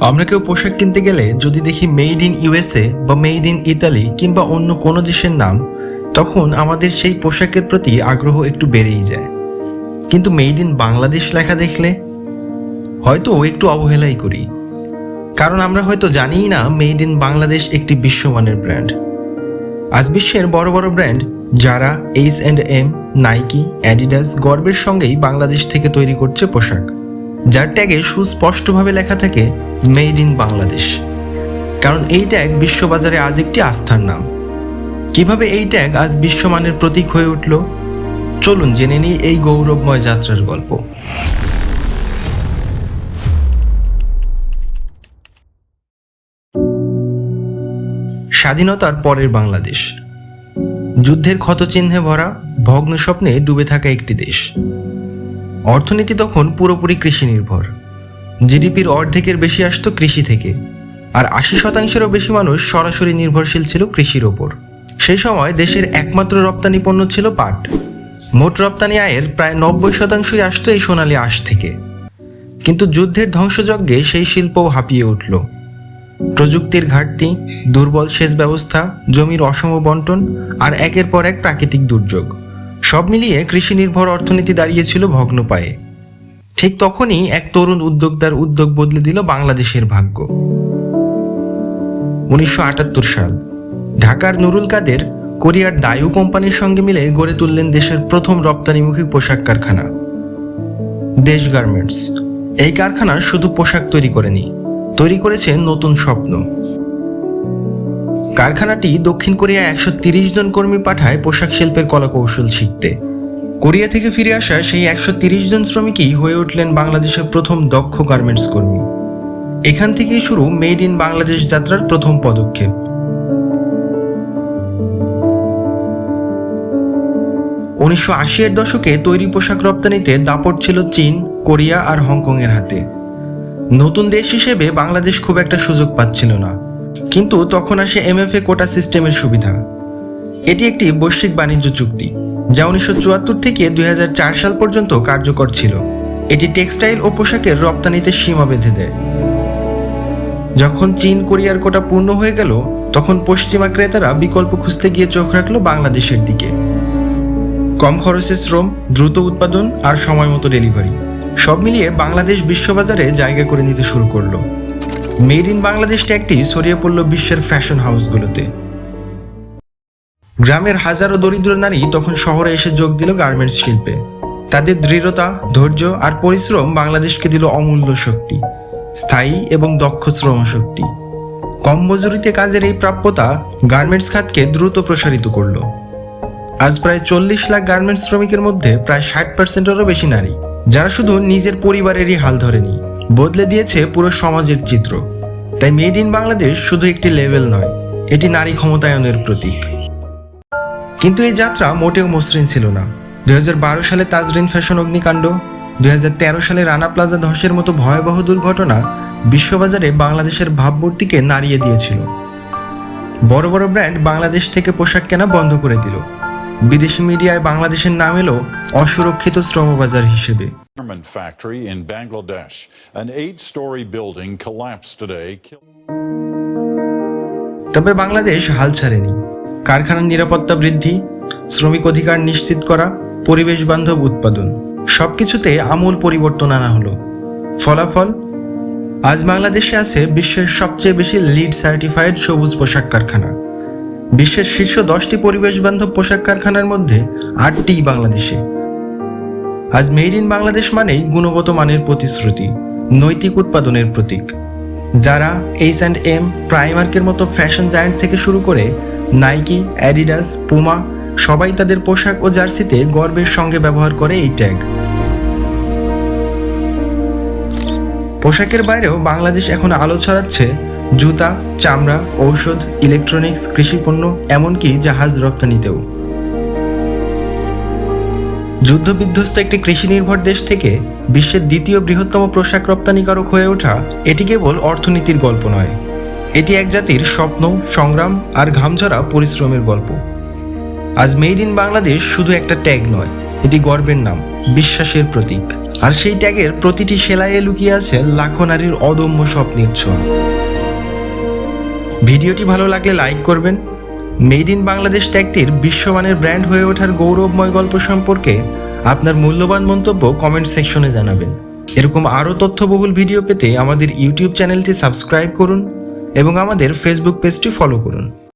আমরা কেউ পোশাক কিনতে গেলে যদি দেখি মেড ইন ইউএসএ বা মেড ইন ইতালি কিংবা অন্য কোনো দেশের নাম, তখন আমাদের সেই পোশাকের প্রতি আগ্রহ একটু বেড়েই যায়। কিন্তু মেড ইন বাংলাদেশ লেখা দেখলে হয়তো একটু অবহেলাই করি। কারণ আমরা হয়তো জানিই না মেড ইন বাংলাদেশ একটি বিশ্বমানের ব্র্যান্ড আজ বিশ্বের বড় বড় ব্র্যান্ড যারা H and M Nike Adidas গর্বের সঙ্গেই বাংলাদেশ থেকে তৈরি করছে পোশাক। যার ট্যাগে সুস্পষ্টভাবে লেখা থাকে, মেড ইন বাংলাদেশ। কারণ এই ট্যাগ বিশ্ববাজারে আজ একটি আস্থার নাম। কীভাবে এই ট্যাগ আজ বিশ্বমানের প্রতীক হয়ে উঠল? চলুন জেনে নিই এই গৌরবময় যাত্রার গল্প। স্বাধীনতার পরের বাংলাদেশ। যুদ্ধের ক্ষতচিহ্নে ভরা ভগ্ন স্বপ্নে ডুবে থাকা একটি দেশ। অর্থনীতি তখন পুরোপুরি কৃষি নির্ভর জিডিপির অর্ধেকের বেশি আসতো কৃষি থেকে, আর আশি শতাংশেরও বেশি মানুষ সরাসরি নির্ভরশীল ছিল কৃষির ওপর। সেই সময় দেশের একমাত্র রপ্তানি পণ্য ছিল পাট। মোট রপ্তানি আয়ের প্রায় নব্বই শতাংশই আসতো এই সোনালী আঁশ থেকে। কিন্তু যুদ্ধের ধ্বংসযজ্ঞে সেই শিল্পও হাঁপিয়ে উঠল। প্রযুক্তির ঘাটতি, দুর্বল সেচ ব্যবস্থা, জমির অসম বন্টন, আর একের পর এক প্রাকৃতিক দুর্যোগ। সব মিলিয়ে কৃষি নির্ভর অর্থনীতি দাঁড়িয়েছিল ভগ্ন পায়ে ঠিক তখনই এক তরুণ উদ্যোক্তার উদ্যোগ বদলে দিল বাংলাদেশের ভাগ্য। উনিশশো আটাত্তর সাল, ঢাকার নুরুল কাদের কোরিয়ার দায়ু কোম্পানির সঙ্গে মিলে গড়ে তুললেন দেশের প্রথম রপ্তানিমুখী পোশাক কারখানা। দেশ গার্মেন্টস, এই কারখানা শুধু পোশাক তৈরি করেনি, তৈরি করেছে নতুন স্বপ্ন। কারখানাটি দক্ষিণ কোরিয়া একশো জন কর্মী পাঠায় পোশাক শিল্পের কলাকৌশল শিখতে। কোরিয়া থেকে ফিরে আসা সেই একশো জন শ্রমিকই হয়ে উঠলেন বাংলাদেশের প্রথম দক্ষ গার্মেন্টস কর্মী। এখান থেকেই শুরু মেড ইন বাংলাদেশ যাত্রার প্রথম পদক্ষেপ। উনিশশো আশি এর দশকে তৈরি পোশাক রপ্তানিতে দাপট ছিল চীন, কোরিয়া আর হংকংয়ের হাতে। নতুন দেশ হিসেবে বাংলাদেশ খুব একটা সুযোগ পাচ্ছিল না। কিন্তু তখন আসে এমএফএ কোটা সিস্টেমের সুবিধা। এটি একটি বৈশ্বিক বাণিজ্য চুক্তি, যা উনিশশো চুয়াত্তর থেকে দুই হাজার চার সাল পর্যন্ত কার্যকর ছিল। এটি টেক্সটাইল ও পোশাকের রপ্তানিতে সীমা বেঁধে দেয়। যখন চীন কোরিয়ার কোটা পূর্ণ হয়ে গেল, তখন পশ্চিমা ক্রেতারা বিকল্প খুঁজতে গিয়ে চোখ রাখল বাংলাদেশের দিকে। কম খরচে শ্রম, দ্রুত উৎপাদন আর সময় মতো ডেলিভারি, সব মিলিয়ে বাংলাদেশ বিশ্ববাজারে জায়গা করে নিতে শুরু করল। মেড ইন বাংলাদেশ ট্যাগটি ছড়িয়ে পড়ল বিশ্বের ফ্যাশন হাউসগুলোতে। গ্রামের হাজারো দরিদ্র নারী তখন শহরে এসে যোগ দিল গার্মেন্টস শিল্পে। তাদের দৃঢ়তা, ধৈর্য আর পরিশ্রম বাংলাদেশকে দিল অমূল্য শক্তি, স্থায়ী এবং দক্ষ শ্রম শক্তি। কম মজুরিতে কাজের এই প্রাপ্যতা গার্মেন্টস খাতকে দ্রুত প্রসারিত করল। আজ প্রায় চল্লিশ লাখ গার্মেন্টস শ্রমিকের মধ্যে প্রায় ষাট পার্সেন্টেরও বেশি নারী, যারা শুধু নিজের পরিবারেরই হাল ধরেনি। বদলে দিয়েছে পুরো সমাজের চিত্র। তাই মেড ইন বাংলাদেশ শুধু একটি লেভেল নয়, এটি নারী ক্ষমতায়নের প্রতীক। কিন্তু এই যাত্রা মোটেও মসৃণ ছিল না। দুই হাজার বারো সালে তাজরিন ফ্যাশন অগ্নিকাণ্ড দুই হাজার তেরো সালে রানা প্লাজা ধসের মতো ভয়াবহ দুর্ঘটনা বিশ্ববাজারে বাংলাদেশের ভাবমূর্তিকে নাড়িয়ে দিয়েছিল। বড় বড় ব্র্যান্ড বাংলাদেশ থেকে পোশাক কেনা বন্ধ করে দিল। বিদেশি মিডিয়ায় বাংলাদেশের নাম এলো অসুরক্ষিত শ্রমবাজার হিসেবে। Garment factory in Bangladesh. An eight story building collapsed today. তবে বাংলাদেশ হাল ছাড়েনি কারখানার নিরাপত্তা বৃদ্ধি, শ্রমিক অধিকার নিশ্চিত করা, পরিবেশ বান্ধব উৎপাদন, সবকিছুতে আমূল পরিবর্তন আনা হলো ফলাফল আজ বাংলাদেশে আছে বিশ্বের সবচেয়ে বেশি লিড সার্টিফাইড সবুজ পোশাক কারখানা বিশ্বের শীর্ষ দশটি পরিবেশ বান্ধব পোশাক কারখানার মধ্যে আটটি বাংলাদেশে আজ মেড ইন বাংলাদেশ মানেই গুণগত মানের প্রতিশ্রুতি, নৈতিক উৎপাদনের প্রতীক। যারা এইচ অ্যান্ড এম প্রাইমার্কের মতো ফ্যাশন জায়ান্ট থেকে শুরু করে নাইকি অ্যাডিডাস পুমা সবাই তাদের পোশাক ও জার্সিতে গর্বের সঙ্গে ব্যবহার করে এই ট্যাগ পোশাকের বাইরেও বাংলাদেশ এখন আলো ছড়াচ্ছে জুতা, চামড়া, ঔষধ ইলেকট্রনিক্স কৃষিপণ্য, এমনকি জাহাজ রপ্তানিতেও। যুদ্ধবিধ্বস্ত একটি কৃষি নির্ভর দেশ থেকে বিশ্বের দ্বিতীয় বৃহত্তম পোশাক রপ্তানিকারক হয়ে ওঠা এটি কেবল অর্থনীতির গল্প নয়। এটি এক জাতির স্বপ্ন, সংগ্রাম আর ঘামঝরা পরিশ্রমের গল্প। আজ মেড ইন বাংলাদেশ শুধু একটা ট্যাগ নয়, এটি গর্বের নাম, বিশ্বাসের প্রতীক। আর সেই ট্যাগের প্রতিটি সেলাইয়ে লুকিয়ে আছে লাখো নারীর অদম্য স্বপ্নের ছোঁয়া। ভিডিওটি ভালো লাগলে লাইক করবেন মেড ইন বাংলাদেশ ট্যাগটির বিশ্বমানের ব্র্যান্ড হয়ে ওঠার গৌরবময় গল্প সম্পর্কে আপনার মূল্যবান মন্তব্য কমেন্ট সেকশনে জানাবেন। এরকম আরও তথ্যবহুল ভিডিও পেতে আমাদের ইউটিউব চ্যানেলটি সাবস্ক্রাইব করুন এবং আমাদের ফেসবুক পেজটি ফলো করুন।